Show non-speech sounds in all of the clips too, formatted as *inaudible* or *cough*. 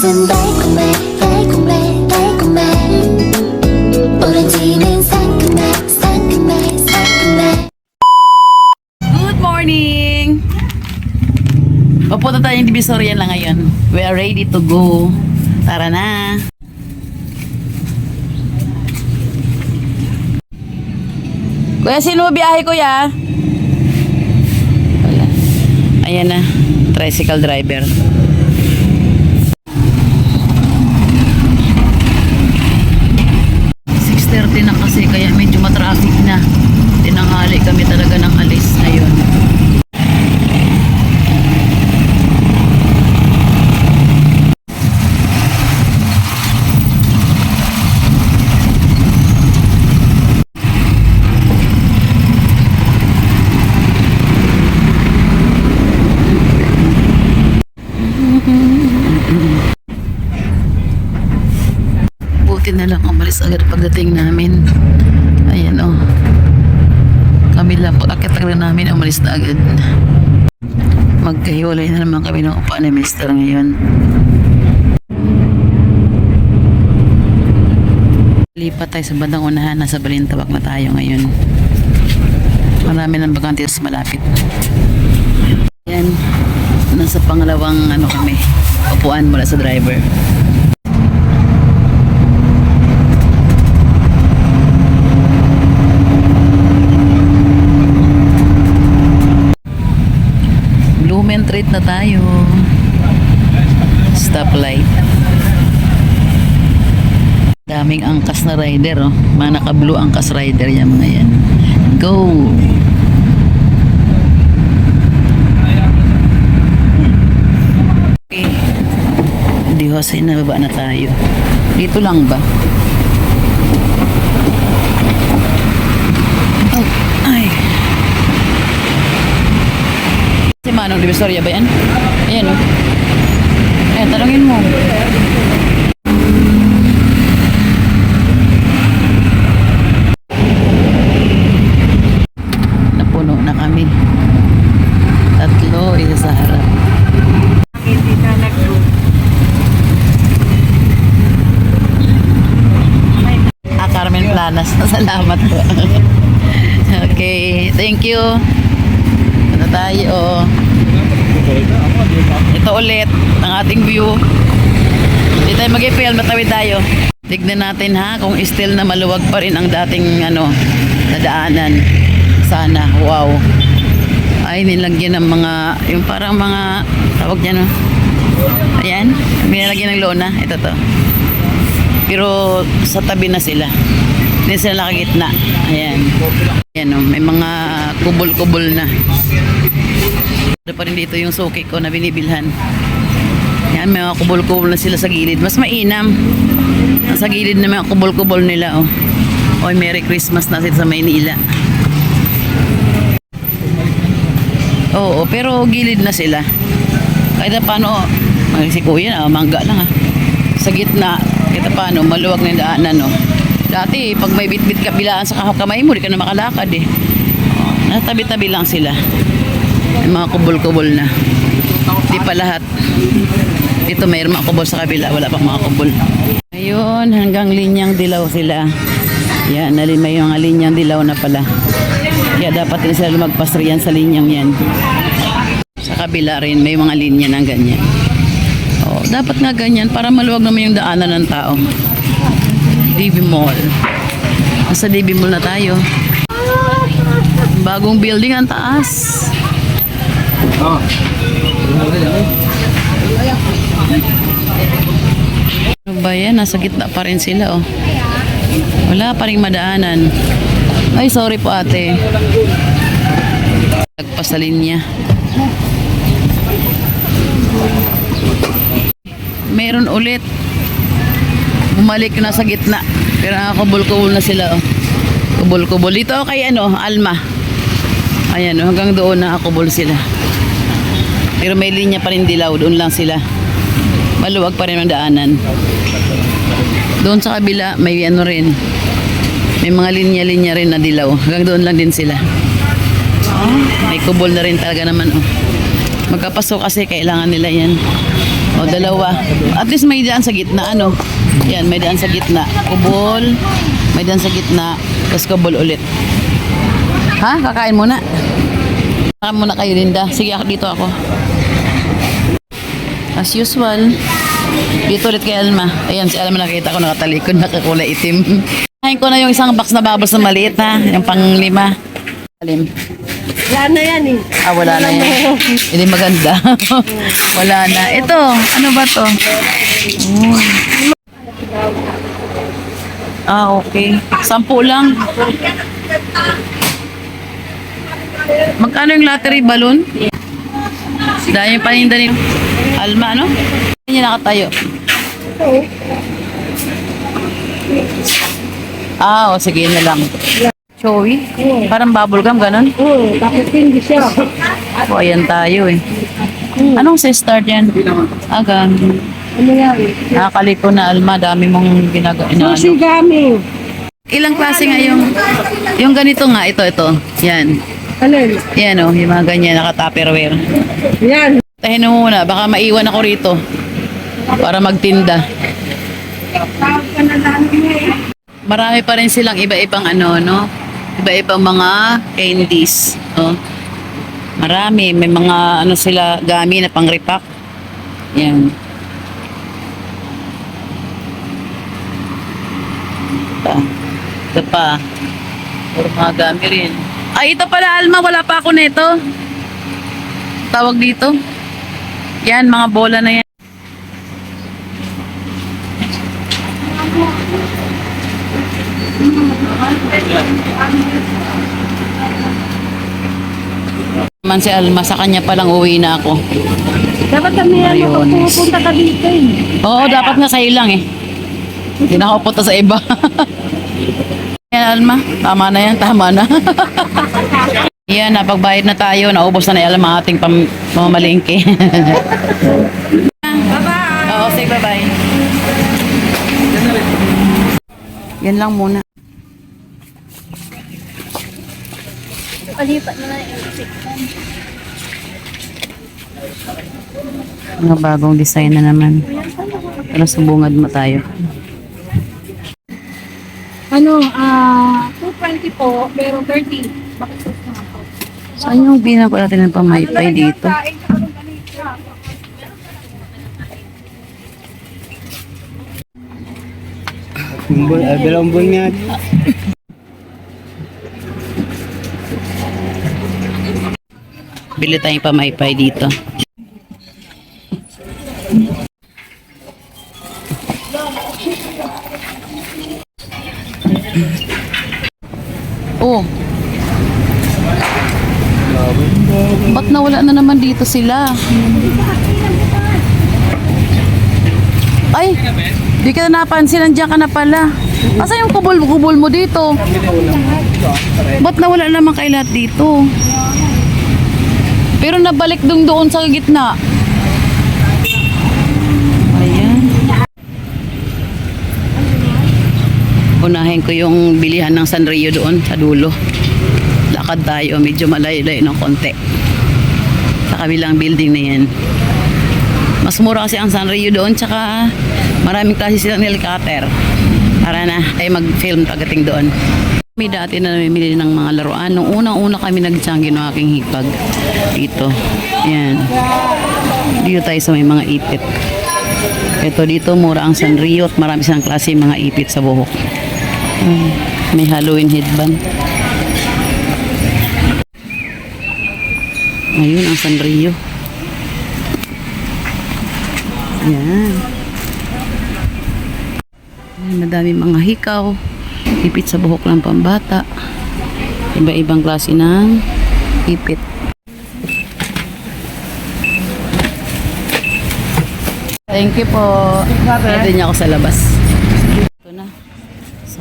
것은 달콤해 달콤해 달콤해 오렌지는 상큼해 상큼해 상큼해 Good morning! Papunta tayong Divisoria lang ngayon. We are ready to go. Tara na! Kuya, sino biyahe kuya? Wala. Ayan na. Tricycle driver. .30 na kasi kaya medyo matraffic na. Tinanghali kami talaga ng alis ngayon. Buti na lang umalis agad pagdating namin. Ayan o. Oh. Kami lang po, akit lang namin umalis na agad. Magkahiwalay na naman kami ng upa ni Mr. ngayon. Lipat tayo sa bandang unahan. Nasa Balintawak na tayo ngayon. Marami ng bakante sa malapit. Ayan. Nasa pangalawang ano kami. Upuan mula sa driver. Blumentritt na tayo. Stoplight. Daming angkas na rider, oh. Mga naka-blue angkas rider yan mga yan. Go! Okay. Di Jose, nababa na tayo. Dito lang ba? Oh, ay. Si Manong Divisoria ba yan? Ayan o. Ayan, talungin mo. Napuno na kami. Tatlo, isa sa harap. Ah, Carmen Planas. *laughs* Salamat po. *laughs* okay, thank you. Ano tayo? Ito ulit ang ating view. Hindi tayo mag-ipil, matawid tayo. Tignan natin ha kung still na maluwag pa rin ang dating ano, nadaanan. Sana, wow. Ay, nilagyan ng mga, yung parang mga, tawag dyan no? Ayan, nilagyan ng lona. Ito to. Pero sa tabi na sila. Hindi sila nakagitna. Ayan. Ayan o, may mga kubol-kubol na. Ano pa rin dito yung suki ko na binibilhan. Yan, may mga kubol-kubol na sila sa gilid. Mas mainam. Sa gilid na mga kubol-kubol nila, oh. Oy, Merry Christmas na sila sa Maynila. Oo, pero gilid na sila. Kahit na paano, ay, si Kuya, ah, mangga lang ah. Sa gitna, kahit na paano, maluwag na yung daanan, no. Dati, pag may bit-bit kabilaan sa kamay mo, di ka na makalakad eh. Oh, natabi-tabi lang sila. May mga kubol-kubol na. Di pa lahat. Dito mayroon mga kubol sa kabila. Wala pang mga kubol. Ayun, hanggang linyang dilaw sila. Yan, nalimay yung linyang dilaw na pala. Kaya dapat din sila lumagpas riyan sa linyang yan. Sa kabila rin, may mga linya ng ganyan. Oh, dapat nga ganyan para maluwag naman yung daanan ng tao. DB Mall. Nasa DB Mall na tayo. Bagong building ang taas. Ano ba yan? Nasa gitna pa rin sila, oh. Wala pa rin madaanan. Ay, sorry po ate. Lagpas sa. Meron ulit. Bumalik na sa gitna. Pero nakakubol-kubol na sila, oh. Kubol-kubol. Dito oh, kay ano, Alma. Ayan, oh, hanggang doon nakakubol sila. Pero may linya pa rin dilaw. Doon lang sila. Maluwag pa rin ang daanan. Doon sa kabila, may ano rin. May mga linya-linya rin na dilaw. Hanggang doon lang din sila. Oh, may kubol na rin talaga naman. Oh. Magkapasok kasi kailangan nila yan. O, dalawa. At least may daan sa gitna, ano? Yan, may daan sa gitna. Kubol, may daan sa gitna, tapos kubol ulit. Ha? Kakain muna? Kakain muna kayo, Linda. Sige, ako dito ako. As usual, dito ulit kay Alma. Ayan, si Alma nakita ko nakatalikod, nakakulay itim. Kain ko na yung isang box na bubbles na maliit ha, yung pang lima. Alim. Wala na yan eh. Ah, wala na yan. *laughs* Hindi maganda. *laughs* wala na. Ito, ano ba to? Oh. Ah, okay. Sampu lang. Magkano yung lottery balloon? Dahil yung paninda ni Alma, no? Hindi niya nakatayo. Ah, o sige na lang. Showy? Parang bubblegum, ganun? Oo, tapos hindi siya. O, ayan tayo eh. Anong sa start yan? Agan. Ano yan? Nakakaliko na Alma, dami mong ginagawa. Inaano. Susigami. Ilang klase nga yung, yung ganito nga, ito, ito. Yan. Alin? Yan o, yung mga ganyan, naka-tupperware. Yan. Tahin mo muna, baka maiwan ako rito. Para magtinda. Marami pa rin silang iba-ibang ano, no? Iba-ibang mga candies. Oh. Marami. May mga ano sila gami na pang repack. Yan. Ito. Ito pa. Puro mga gami rin. Ay, ito pala, Alma. Wala pa ako nito. Tawag dito. Yan, mga bola na yan. Man si Alma, sa kanya palang uwi na ako. Dapat kami yan Ayun. pupunta ka dito eh. Oo, dapat nga sa'yo lang eh. Hindi na ako punta sa iba. *laughs* yan, Alma. Tama na yan, tama na. *laughs* yan, napagbayad na tayo. Naubos na ni Alma ating pam pamamalingke. *laughs* bye-bye! Oo, say bye-bye. Yan lang muna. Palipat na lang yung Mga bagong design na naman. Pero subungad mo tayo. Ano, ah, 220 po, pero 30. Bakit po naman po? Saan yung binako natin ng pamaypay dito? Kain ka ng ganito. Bumbon, ah, dalawang buwan nga. Bili tayong pamaypay dito. Oh. Ba't nawala na naman dito sila? Ay, di ka na napansin, nandiyan ka na pala. Asa yung kubol-kubol mo dito? Ba't nawala naman kay lahat dito? Pero nabalik dun doon sa gitna. Unahin ko yung bilihan ng Sanrio doon sa dulo. Lakad tayo, medyo malayo-layo ng konti. Sa kabilang building na yan. Mas mura kasi ang Sanrio doon, tsaka maraming klase silang helicopter. Para na ay mag-film pagdating doon. May dati na namimili ng mga laruan. Nung unang-una kami nagtiyanggi ng aking hipag dito. Ayan. Dito tayo sa may mga ipit. Ito dito, mura ang Sanrio at marami silang klase mga ipit sa buhok. Mm, May Halloween headband. Ayun ang Sanrio. Ayan. Ayan, madami mga hikaw. Ipit sa buhok ng pambata. Iba-ibang klase ng ipit. Thank you po. Pwede niya ako sa labas.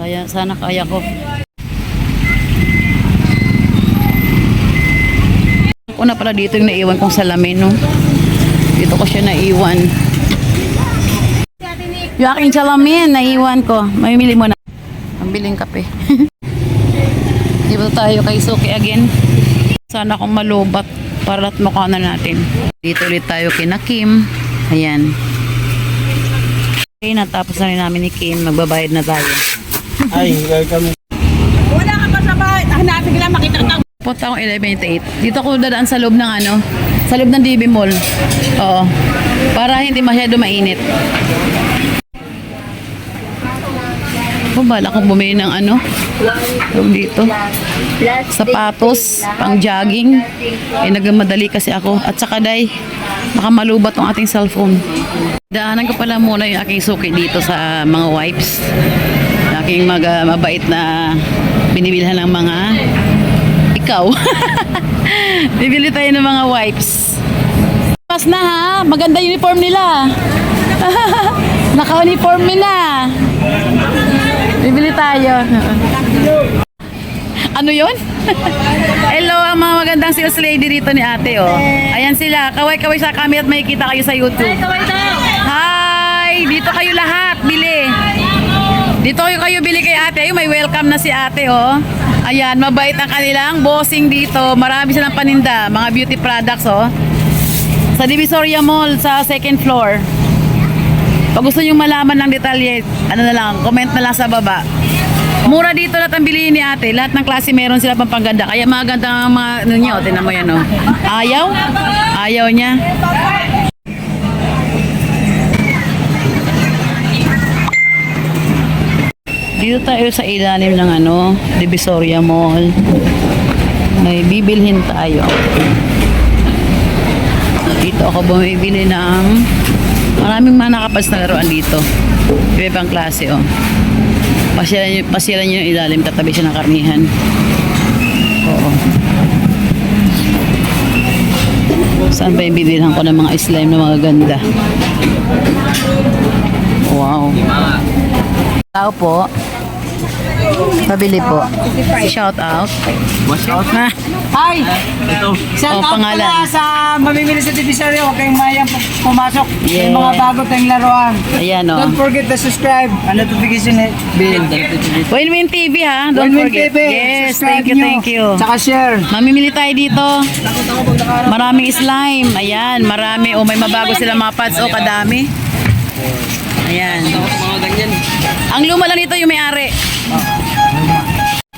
Saya, sana kaya ko. Ako na pala dito yung naiwan kong salamin, no? Dito ko siya naiwan. Yung aking salamin, naiwan ko. Mamimili mo na. Pambiling kape. *laughs* Di ba tayo kay Suki again? Sana akong malubat para at mukha na natin. Dito ulit tayo kina Kim. Ayan. Okay, natapos na rin namin ni Kim. Magbabayad na tayo. Ay, welcome. Wala ka pa sa bahay. Hanapin ka lang makita ka. Punta akong 11.8. Dito ako dadaan sa loob ng ano, sa loob ng DB Mall. Oo. Para hindi masyado mainit. Kung bala kong bumili ng ano, tawag dito, sapatos, pang jogging. Eh, nagmamadali kasi ako. At saka day, baka malubat ang ating cellphone. Daanan ko pala muna yung aking suki dito sa mga wipes. Aking mag, ah, mabait na binibilhan ng mga ikaw. *laughs* Bibili tayo ng mga wipes. Mas na ha, maganda uniform nila. *laughs* Naka-uniform nila. Bibili tayo. *laughs* Ano yon? Hello, ang mga magandang sales lady dito ni ate, oh. Ayan sila, kaway-kaway sa kami at makikita kayo sa YouTube. Hi! Dito kayo lahat, bili. Dito kayo kayo bili kay ate. Ayun, may welcome na si ate, oh. Ayan, mabait ang kanilang bossing dito. Marami silang paninda, mga beauty products, oh. Sa Divisoria Mall, sa second floor. Pag gusto nyo malaman ng detalye, ano na lang, comment na lang sa baba. Mura dito lahat ang bilihin ni ate. Lahat ng klase meron sila pang pangganda. Kaya maganda ang mga ano nyo. Tinan mo yan, oh. Ayaw? Ayaw niya. Dito tayo sa ilalim ng ano, Divisoria Mall. May bibilhin tayo. Dito ako bumibili ng maraming mga nakapas na laruan dito. Iba pang klase, oh. Pasyalan nyo, pasyalan nyo yung ilalim, katabi siya ng karnihan. Oo. Saan ba yung bibilhan ko ng mga slime na mga ganda? Wow. Tao po. Pabili po. Shout out. Watch out. Na. Hi! Ito. Shout Oh, out pangalan. pala sa mamimili sa Divisoria. Huwag kayong mayang pu- pumasok. Yeah. Yung mga bago tayong laruan. Ayan o. Don't forget to subscribe and notification bell. Win-win TV ha. Don't Win-win forget. TV, Yes, subscribe thank you, nyo. thank you. Tsaka share. Mamimili tayo dito. Maraming slime. Ayan, marami. O may mabago sila mga pads. O, kadami. Ayan. Ang luma lang dito yung may-ari.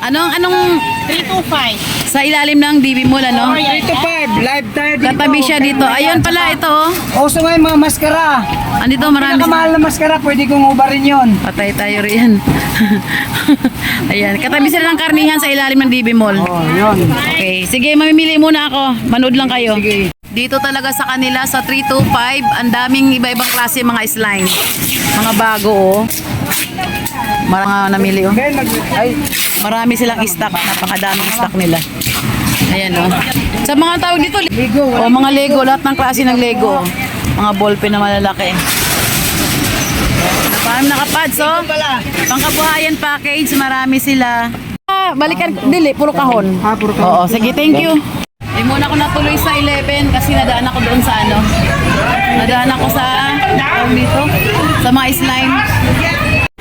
Anong, anong 325. sa ilalim ng DB Mall, ano? 3 to 5. Live tayo dito. Katabi siya dito. Ayun pala, ito oh. Uso ngayon mga maskara. Andito marami. Pinakamahal na maskara, pwede kong ubarin yun. Patay tayo riyan. *laughs* Ayan, katabi sila ng karnihan sa ilalim ng DB Mall. Oh, yun. Okay, sige, mamimili muna ako. Manood lang kayo. Dito talaga sa kanila sa 325, ang daming iba-ibang klase mga slime. Mga bago oh. Marami namili oh. Ay, Marami silang stock, napakadaming stock nila. Ayan oh. Sa mga tawag dito, Lego. oh, mga Lego, lahat ng klase ng Lego. Mga ballpen na malalaki. Marami nakapads oh. Pangkabuhayan package, marami sila. Ah, balikan, dili, puro kahon. Ah, puro kahon. Oo, sige, thank you. Di muna ako natuloy sa 11 kasi nadaan ako doon sa ano. Nadaan ako sa, tawag dito, sa mga slime.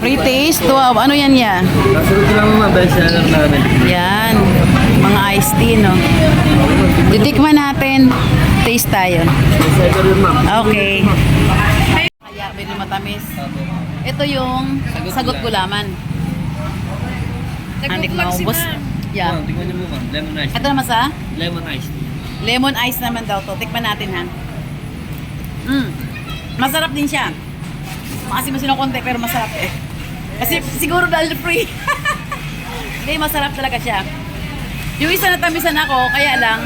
Free taste, wow, ano yan ya? Nasunod ko lang mga best seller namin. Yan, mga iced tea, no? Titikman natin. Taste tayo. Best seller yun ma'am. Okay. Kaya, medyo matamis. Ito yung sagot gulaman. Anik maubos. Yeah. Ma'am, tingnan niyo ma'am. Lemon ice. Ito naman sa Lemon ice. lemon ice naman daw to. Tikman natin ha. Mm. Masarap din siya. Maasim mo konti pero masarap eh. Kasi siguro dahil free. *laughs* Hindi, masarap talaga siya. Yung isa na tamisan ako, kaya lang,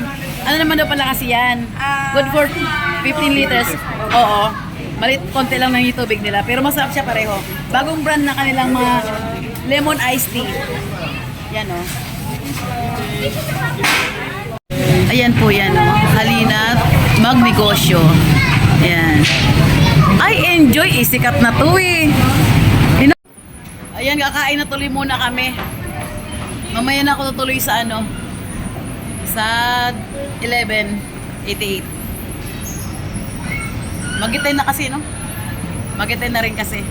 ano naman daw pala kasi yan. Good for 15 liters. Oo. Malit, konti lang ng yung tubig nila. Pero masarap siya pareho. Bagong brand na kanilang mga lemon iced tea. Yan oh. Ayan po yan. Oh. Halina, magnegosyo. Ayan. I enjoy. Isikat na to eh. Ayan, kakain na tuloy muna kami. Mamaya na ako tutuloy sa ano. Sa 11.88. Magitay na kasi, no? Magitay na rin kasi.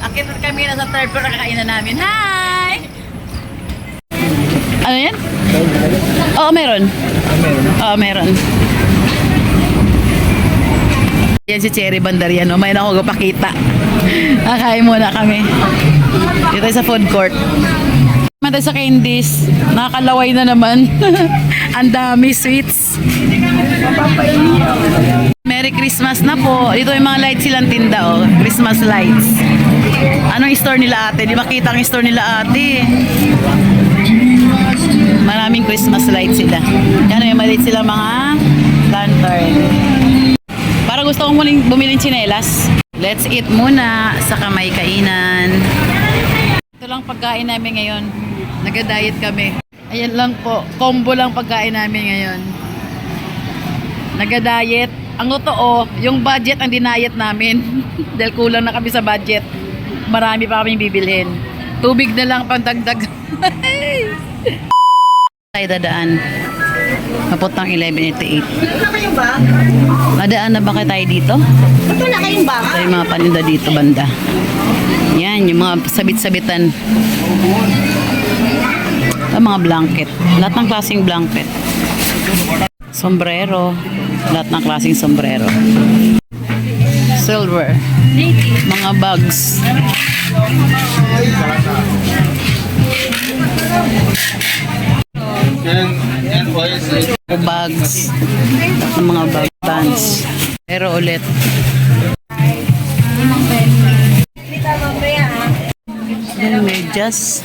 Akit kami na sa third floor, kakain na namin. Hi! Ano yan? Oo, meron. Oo, meron. Yan si Cherry Bandarian. May na ako pakita. Kakain muna kami. Dito sa food court. Naman tayo sa candies. Nakakalaway na naman. *laughs* Ang dami sweets. Merry Christmas na po. Dito yung mga lights silang tinda oh. Christmas lights. Anong store nila ate? Di makita ang store nila ate. Maraming Christmas lights sila. Yan may maliit sila mga lantern. Para gusto kong muling bumili ng tsinelas. Let's eat muna sa kamay kainan. Ito lang pagkain namin ngayon. Nag-diet kami. Ayan lang po. Combo lang pagkain namin ngayon. Nag-diet. Ang totoo, yung budget ang dinayet namin. *laughs* Dahil kulang na kami sa budget. Marami pa kaming bibilhin. Tubig na lang pandagdag. tayo *laughs* dadaan. Papuntang 1188. Nadaan na ba kayo tayo dito? Ito na kayong bag. Ito yung mga paninda dito banda. Yan, yung mga sabit-sabitan. Ito mga blanket. Lahat ng klaseng blanket. Sombrero. Lahat ng klaseng sombrero. Silver. Mga bags. Bags. Ng mga bag bands. Pero ulit. Yung medyas.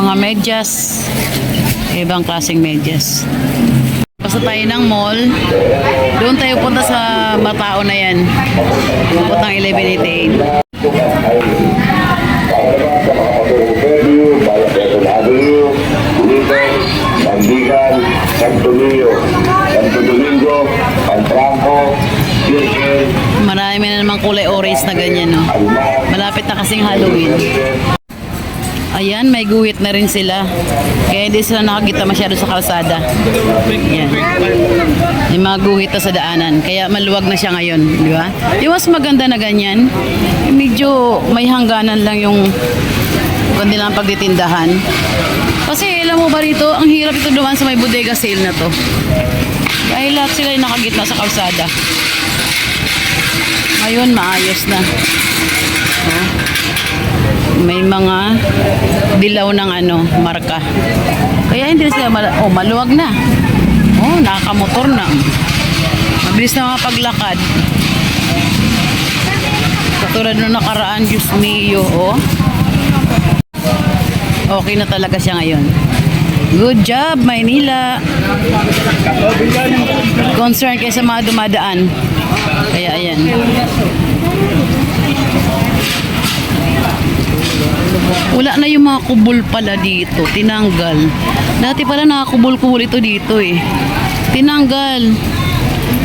Mga medyas. Ibang klaseng medyas. Basta tayo ng mall. Doon tayo punta sa Matao na yan. Puntang 1188. Rosario, Quezon Avenue, Ulitan, Sandigan, Santo Niño, Santo Domingo, Pantranco, Marami na namang kulay orange na ganyan, no? Malapit na kasing Halloween. Ayan, may guhit na rin sila. Kaya hindi sila nakakita masyado sa kalsada. Yan. May mga guhit na sa daanan. Kaya maluwag na siya ngayon, di ba? Yung mas maganda na ganyan, medyo may hangganan lang yung kanilang pagtitindahan. Kasi alam mo ba rito, ang hirap ito dumaan sa may bodega sale na to. Dahil lahat sila ay nakagitna sa kalsada. Ngayon, maayos na. Oh. May mga dilaw ng ano, marka. Kaya hindi sila, mal- oh, maluwag na. Oh, nakakamotor na. Mabilis na mga paglakad. Katulad nung nakaraan, Diyos mio, oh. Okay na talaga siya ngayon. Good job, Maynila. Concern kayo sa mga dumadaan. Kaya ayan. Wala na yung mga kubol pala dito. Tinanggal. Dati pala nakakubol-kubol ito dito eh. Tinanggal.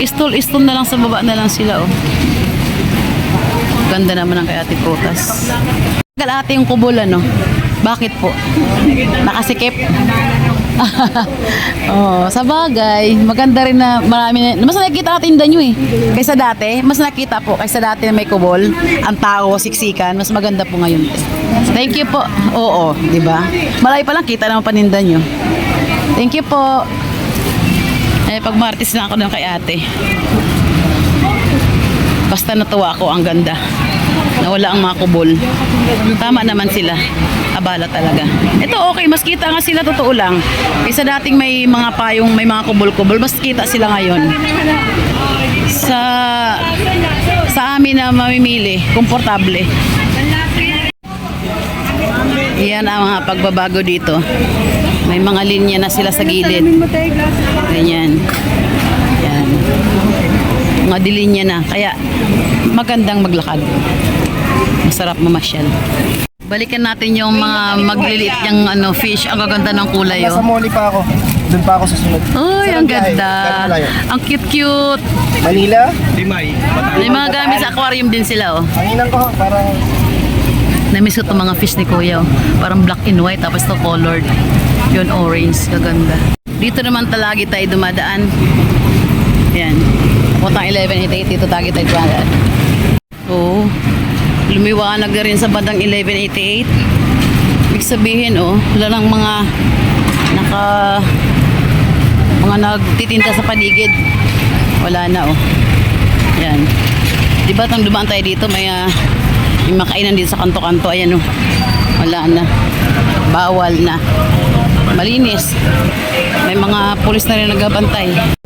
Istol-istol na lang sa baba na lang sila oh. Ganda naman ang kay Ate Prutas. Tagal ate yung kubol ano? Bakit po? Nakasikip? *laughs* oh, sa bagay, maganda rin na marami na, mas nakikita natin nyo eh. Kaysa dati, mas nakita po kaysa dati na may kubol, ang tao, siksikan, mas maganda po ngayon. Thank you po. Oo, di ba? Malay pa lang kita naman paninda nyo. Thank you po. Eh, pag martis na ako ng kay ate. Basta natuwa ako, ang ganda. Nawala ang mga kubol. Tama naman sila. Abala talaga. Ito okay, mas kita nga sila totoo lang. Kaysa dating may mga payong, may mga kubol-kubol, mas kita sila ngayon. Sa sa amin na mamimili, komportable. Yan ang mga pagbabago dito. May mga linya na sila sa gilid. Ganyan. Yan. Mga dilinya na. Kaya magandang maglakad. Masarap mamasyal. Balikan natin yung mga magliliit yung ano, fish. Ang gaganda ng kulay. Nasa Oh. Moli pa ako. Doon pa ako sa sunod. Uy, ang biyahe. ganda. Malayo? Ang cute-cute. Manila, Limay. May mga gamit sa aquarium din sila, oh. ang inang ko, parang Namiss ko itong mga fish ni Kuya. oh. Parang black and white, tapos to colored. Yun, orange. Kaganda. Dito naman talagi tayo dumadaan. Yan. Putang 1188, dito tagi tayo dumadaan. Oo. Lumiwanag na rin sa bandang 1188. Ibig sabihin, oh, wala lang mga naka mga nagtitinda sa paligid. Wala na, oh. Yan. Di ba tang dumaan tayo dito, may, ah, may makainan dito sa kanto-kanto. Ayan, oh. Wala na. Bawal na. Malinis. May mga pulis na rin nagbabantay.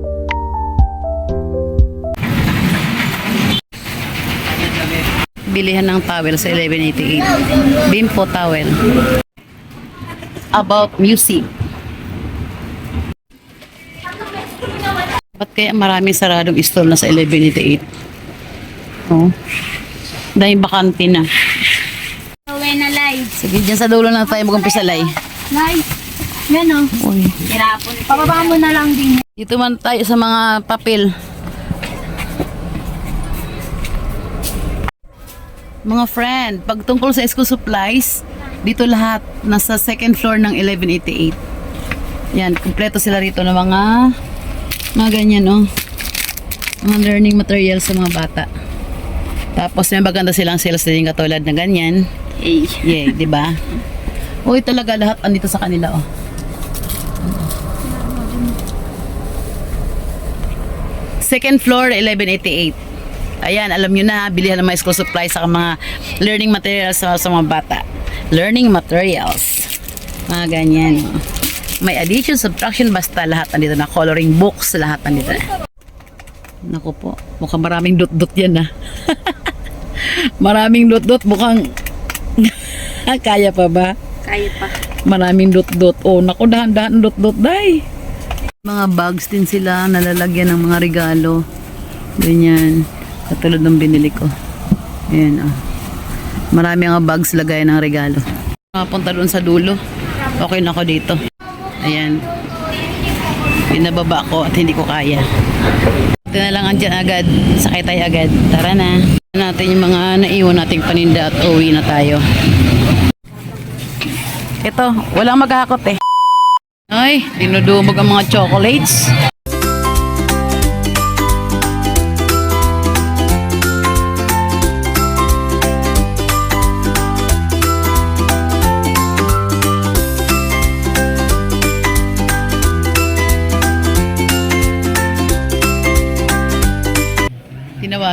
Bilihan ng towel sa 1188. Bimpo towel. About music. Ba't kaya maraming saradong store na sa 1188? Oh. Dahil bakante na. Uwi na live. Sige, dyan sa dulo na tayo mag-umpisa lay. Live. Yan o. Uy. Hirapon. Pababa mo na lang din. Dito man tayo sa mga papel. Mga friend, pag tungkol sa school supplies, dito lahat nasa second floor ng 1188. Yan, kumpleto sila rito ng mga mga ganyan, oh. Mga learning materials sa mga bata. Tapos may maganda silang sales din katulad na ganyan. Hey. Yeah, di ba? Uy, talaga lahat andito sa kanila, oh. Second floor, 1188. Ayan, alam nyo na, bilihan ng mga school supplies sa mga learning materials sa, sa mga bata. Learning materials. Mga ganyan. May addition, subtraction, basta lahat nandito na. Coloring books, lahat nandito na. Naku po, mukhang maraming dot-dot yan na. *laughs* maraming dot-dot, mukhang *laughs* kaya pa ba? Kaya pa. Maraming dot-dot. Oh, naku, dahan-dahan dot-dot, day. Mga bags din sila, nalalagyan ng mga regalo. Ganyan. Katulad ng binili ko. Ayan, oh. Marami mga bags lagay ng regalo. Mapunta doon sa dulo. Okay na ako dito. Ayan. Pinababa ko at hindi ko kaya. Ito na lang andyan agad. Sakay tayo agad. Tara na. Natin yung mga naiwan nating paninda at uwi na tayo. Ito, walang maghahakot eh. Ay, dinudumog ang mga chocolates.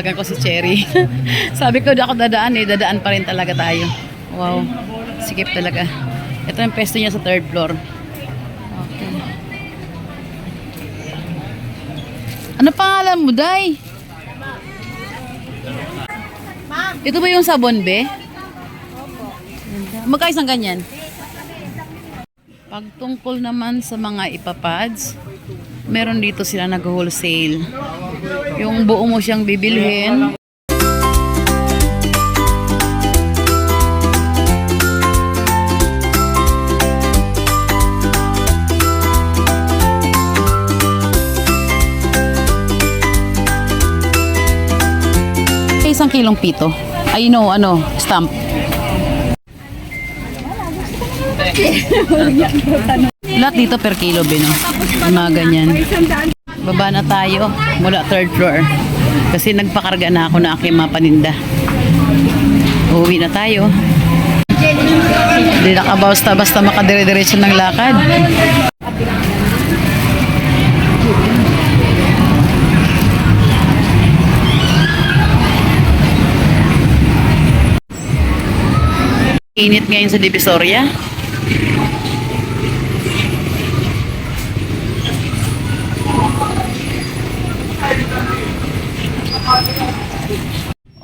Tinawagan ko si Cherry. *laughs* Sabi ko, ako dadaan eh. Dadaan pa rin talaga tayo. Wow. Sikip talaga. Ito yung pesto niya sa third floor. Okay. Ano pangalan mo, Day? Ito ba yung sabon, be? Magkaisang ganyan? Pagtungkol naman sa mga ipapads, meron dito sila nag-wholesale. Yung buo mo siyang bibilhin. Isang kilong pito. Ay no, ano, stamp. *laughs* Lahat dito per kilo, Bino. Mga ganyan. Baba na tayo mula third floor. Kasi nagpakarga na ako na aking mga paninda. Uwi na tayo. Hindi na ka basta-basta makadire-diretso ng lakad. Init ngayon sa Divisoria.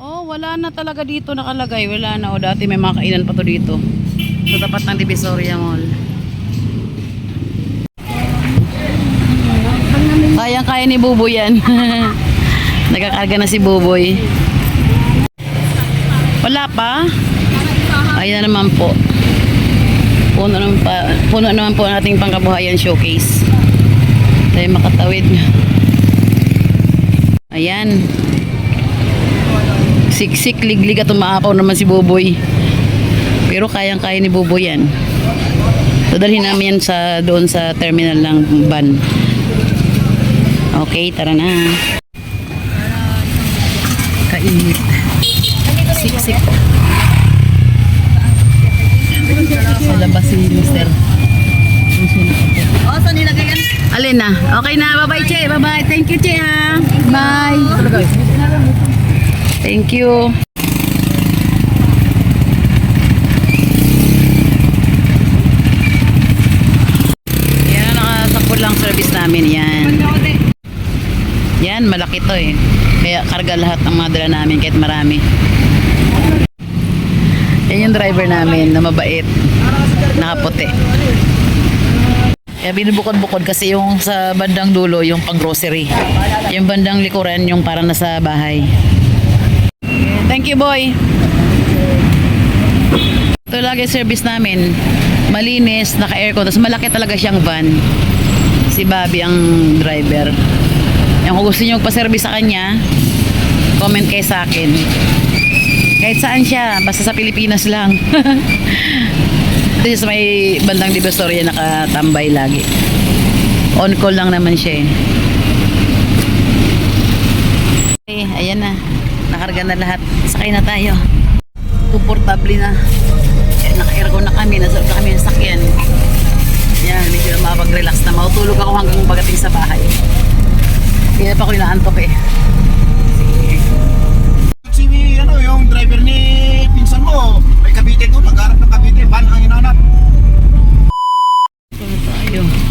Oh, wala na talaga dito nakalagay. Wala na. O, dati may mga kainan pa to dito. Sa tapat ng Divisoria Mall. Kayang-kaya ni Buboy yan. *laughs* Nagkakarga na si Buboy. Wala pa? Ayan na naman po. Puno naman, pa, puno naman po ang ating pangkabuhayan showcase. Tayo makatawid. Ayan siksik, liglig at umaapaw naman si Boboy. Pero kayang-kaya ni Boboy yan. Dadalhin namin yan sa, doon sa terminal ng van. Okay, tara na. Kainit. Siksik. Sa labas si Mr. Oh, saan nilagay yan? Alin na? Okay na. Bye-bye, Che. Bye-bye. Thank you, Che, ha. Bye. Thank you. Yan ang nakasakpo lang service namin yan. Yan, malaki to eh. Kaya karga lahat ng mga dala namin kahit marami. Yan yung driver namin na mabait. Nakaputi. Kaya binubukod-bukod kasi yung sa bandang dulo, yung pang grocery. Yung bandang likuran, yung parang nasa bahay. Thank you, boy. Ito lagi service namin. Malinis, naka-aircon. Tapos malaki talaga siyang van. Si Bobby ang driver. Yung kung gusto niyo pa-service sa kanya, comment kayo sa akin. Kahit saan siya, basta sa Pilipinas lang. *laughs* Dito sa may bandang Divisoria nakatambay lagi. On call lang naman siya eh. Okay, ayan na. Nakarga na lahat. Sakay na tayo. Komportable na. Naka-aircon na kami. Nasa na kami ng sakyan. Yan, medyo na makapag-relax na. Mautulog ako hanggang pagdating sa bahay. Kaya pa ako inaantok eh. Si ano, yung driver ni pinsan mo, may Cavite doon, nagharap ng Cavite, van ang hinanap. Ito na tayo.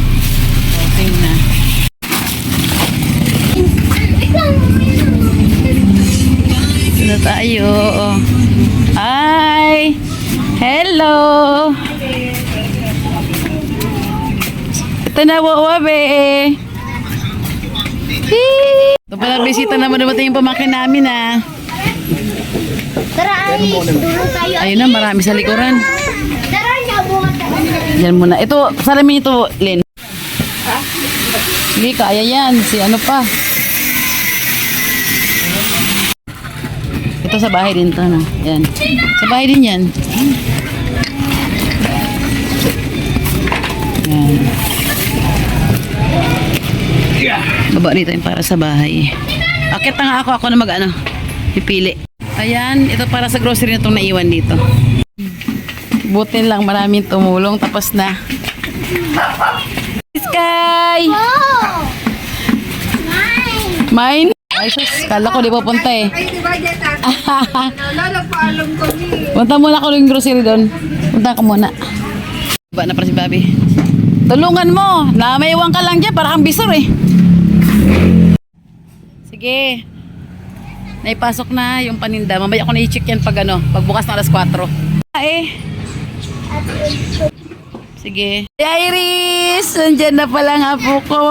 Na tayo. Hi! Hello! Ito na wawabe. Ito pala bisita naman dumating yung pamakin namin ah. Tara, ay, dulo tayo. Ayun na, marami sa likuran. Tara. Yan muna. Ito, salamin ito, Lynn. Hindi, kaya yan. Si ano pa. Ito sa bahay din to, no? Yan. Sa bahay din yan. Yan. Baba dito yung para sa bahay. Akit na nga ako, ako na mag ano, pipili. Ayan, ito para sa grocery na itong naiwan dito. Buti lang maraming tumulong tapos na. Sky! Oh! Mine? Ay, sus, kala ko di pupunta eh. Ay, di ba, Jetta? Wala, nagpaalam kami. Punta muna ako yung grocery doon. Punta ka muna. Ba na para si Bobby. Tulungan mo. Namayawang ka lang dyan para kang bisor eh. Sige. Naipasok na yung paninda. Mamaya ako na-check yan pag ano, pagbukas ng alas 4. Ah, eh. Sige. Iris! Nandiyan na pala ang apo ko. *laughs*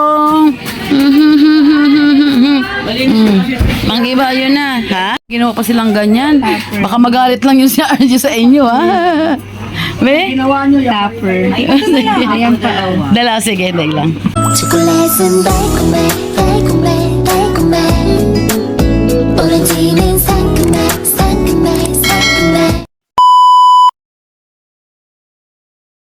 Mm. Mang yun na. Ha? Ginawa pa silang ganyan. Baka magalit lang yun si RG sa inyo, ha? Be? Ginawa nyo yung topper. *laughs* Ayan pa. Dala, sige, dahil lang. Chocolate and bike,